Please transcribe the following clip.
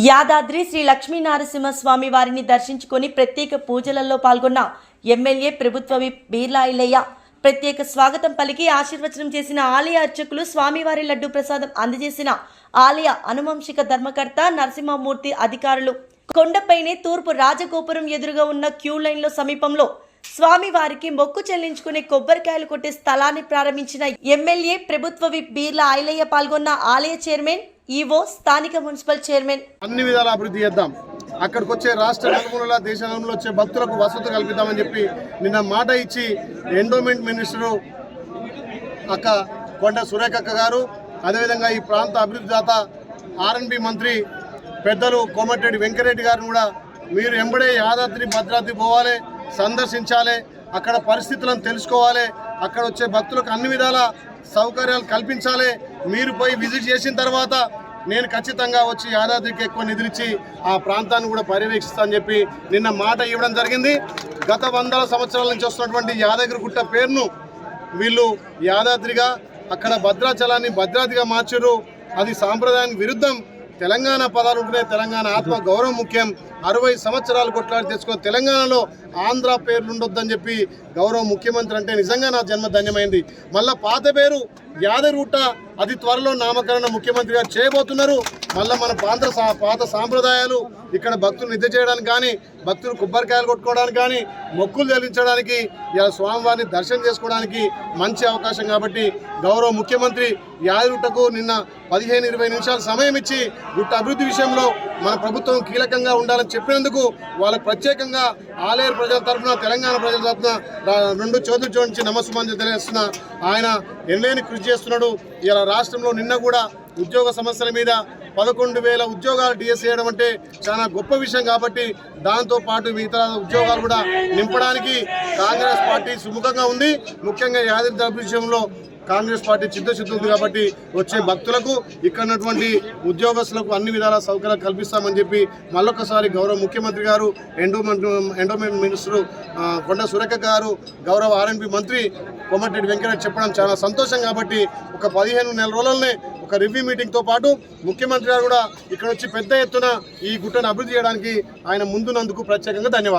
యాదాద్రి శ్రీ లక్ష్మీనరసింహస్వామి వారిని దర్శించుకొని ప్రత్యేక పూజలలో పాల్గొన్న ఎమ్మెల్యే ప్రభుత్వ విప్ బీర్లా ఇల్లయ్య ప్రత్యేక స్వాగతం పలికి ఆశీర్వచనం చేసిన ఆలయ అర్చకులు స్వామివారి లడ్డు ప్రసాదం అందజేసిన ఆలయ అనువంశిక ధర్మకర్త నరసింహమూర్తి అధికారులు. కొండపైనే తూర్పు రాజగోపురం ఎదురుగా ఉన్న క్యూ లైన్లో సమీపంలో స్వామివారికి మొక్కు చెల్లించుకునే కొబ్బరికాయలు కొట్టే స్థలాన్ని ప్రారంభించిన ఎమ్మెల్యే ప్రభుత్వ విప్ బీర్లా ఐలయ్య పాల్గొన్న ఆలయ చైర్మన్ ఈవో స్థానిక మున్సిపల్ చైర్మన్. అన్ని విధాల అభివృద్ధి చేద్దాం. అక్కడికి వచ్చే రాష్ట్ర నలుమూలల దేశంలో వచ్చే భక్తులకు వసతి కల్పిద్దామని చెప్పి నిన్న మాట ఇచ్చి ఎండోమెంట్ మినిస్టరు అక్క కొండ సురేఖక్క గారు అదేవిధంగా ఈ ప్రాంత అభివృద్ధి దాత ఆర్ఎన్బి మంత్రి పెద్దలు కోమటిరెడ్డి వెంకరెడ్డి గారిని కూడా మీరు ఎంబడే యాదాద్రి భద్రాద్రి పోవాలి సందర్శించాలి అక్కడ పరిస్థితులను తెలుసుకోవాలి అక్కడ వచ్చే భక్తులకు అన్ని విధాల సౌకర్యాలు కల్పించాలి. మీరు పోయి విజిట్ చేసిన తర్వాత నేను ఖచ్చితంగా వచ్చి యాదాద్రికి ఎక్కువ నిధులిచ్చి ఆ ప్రాంతాన్ని కూడా పర్యవేక్షిస్తానని చెప్పి నిన్న మాట ఇవ్వడం జరిగింది. గత వందల సంవత్సరాల నుంచి వస్తున్నటువంటి యాదగిరి గుట్ట పేరును వీళ్ళు యాదాద్రిగా అక్కడ భద్రాచలాన్ని భద్రాద్రిగా మార్చారు. అది సాంప్రదాయానికి విరుద్ధం. తెలంగాణ పదాలు ఉంటేనే తెలంగాణ ఆత్మ గౌరవం ముఖ్యం. అరవై సంవత్సరాలు కొట్లాడి తెచ్చుకొని తెలంగాణలో ఆంధ్ర పేర్లు ఉండొద్దని చెప్పి గౌరవ ముఖ్యమంత్రి అంటే నిజంగా నా జన్మ ధన్యమైంది. మళ్ళా పాత పేరు యాదరూట అతి త్వరలో నామకరణ ముఖ్యమంత్రి గారు చేయబోతున్నారు. మళ్ళీ మన పాత సా- పాత సాంప్రదాయాలు ఇక్కడ భక్తులు నిద్ర చేయడానికి కానీ భక్తులు కొబ్బరికాయలు కొట్టుకోవడానికి కానీ మొక్కులు చెల్లించడానికి ఇలా స్వామివారిని దర్శనం చేసుకోవడానికి మంచి అవకాశం కాబట్టి గౌరవ ముఖ్యమంత్రి యాదగిరిగుట్టకు నిన్న పదిహేను ఇరవై నిమిషాలు సమయం ఇచ్చి గుట్ట అభివృద్ధి విషయంలో మన ప్రభుత్వం కీలకంగా ఉండాలని చెప్పినందుకు వాళ్ళకు ప్రత్యేకంగా ఆలేరు ప్రజల తరఫున తెలంగాణ ప్రజల తరఫున రెండు చోదులు జోడించి నమస్సుమాంజలి తెలియజేస్తున్న. ఆయన ఎన్నేని కృషి చేస్తున్నాడు. ఇలా రాష్ట్రంలో నిన్న కూడా ఉద్యోగ సమస్యల మీద పదకొండు వేల ఉద్యోగాలు డిఎస్ చేయడం అంటే చాలా గొప్ప విషయం కాబట్టి దాంతో పాటు మిగతా ఉద్యోగాలు కూడా నింపడానికి కాంగ్రెస్ పార్టీ సుముఖంగా ఉంది. ముఖ్యంగా యాదగిరి అభివృద్ధి విషయంలో కాంగ్రెస్ పార్టీ చిత్తశుద్ధి ఉంది కాబట్టి వచ్చే భక్తులకు ఇక్కడ ఉన్నటువంటి ఉద్యోగస్తులకు అన్ని విధాల సౌకర్యాలు కల్పిస్తామని చెప్పి మళ్ళొకసారి గౌరవ ముఖ్యమంత్రి గారు ఎండోమెంట్ ఎండోమెంట్ మినిస్టర్ కొండ సురేఖ గారు గౌరవ ఆర్ఎన్పి మంత్రి కోమటిరెడ్డి వెంకటరెడ్డి చెప్పడం చాలా సంతోషం కాబట్టి ఒక పదిహేను నెల రోజులనే ఒక రివ్యూ మీటింగ్తో పాటు ముఖ్యమంత్రి గారు కూడా ఇక్కడ వచ్చి పెద్ద ఎత్తున ఈ గుట్టను అభివృద్ధి చేయడానికి ఆయన ముందున్నందుకు ప్రత్యేకంగా ధన్యవాదాలు.